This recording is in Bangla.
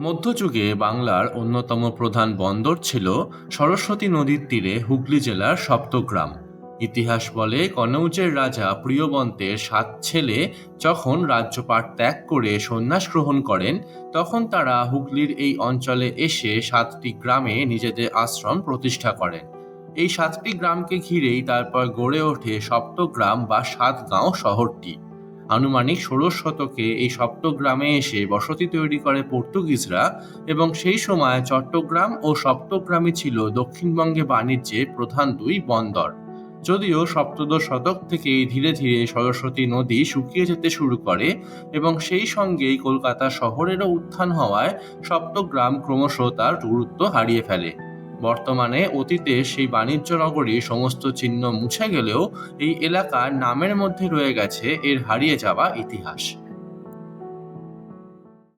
মধ্যযুগে বাংলার অন্যতম প্রধান বন্দর ছিল সরস্বতী নদীর তীরে হুগলি জেলার সপ্তগ্রাম। ইতিহাস বলে কনৌজের রাজা প্রিয়বন্তের সাত ছেলে যখন রাজ্যপাট ত্যাগ করে সন্ন্যাস গ্রহণ করেন, তখন তারা হুগলির এই অঞ্চলে এসে সাতটি গ্রামে নিজেদের আশ্রম প্রতিষ্ঠা করেন। এই সাতটি গ্রামকে ঘিরেই তারপর গড়ে ওঠে সপ্তগ্রাম বা সাতগাঁও শহরটি। আনুমানিক ষোড়শ শতকে এই সপ্তগ্রামে এসে বসতি তৈরি করে পর্তুগিজরা এবং সেই সময় চট্টগ্রাম ও সপ্তগ্রামই ছিল দক্ষিণবঙ্গে বাণিজ্যে প্রধান দুই বন্দর। যদিও সপ্তদশ শতক থেকেই ধীরে ধীরে সরস্বতী নদী শুকিয়ে যেতে শুরু করে এবং সেই সঙ্গেই কলকাতা শহরেরও উত্থান হওয়ায় সপ্তগ্রাম ক্রমশ তার গুরুত্ব হারিয়ে ফেলে। বর্তমানে অতীতে সেই বাণিজ্য নগরী সমস্ত চিহ্ন মুছে গেলেও এই এলাকার নামের মধ্যে রয়ে গেছে এর হারিয়ে যাওয়া ইতিহাস।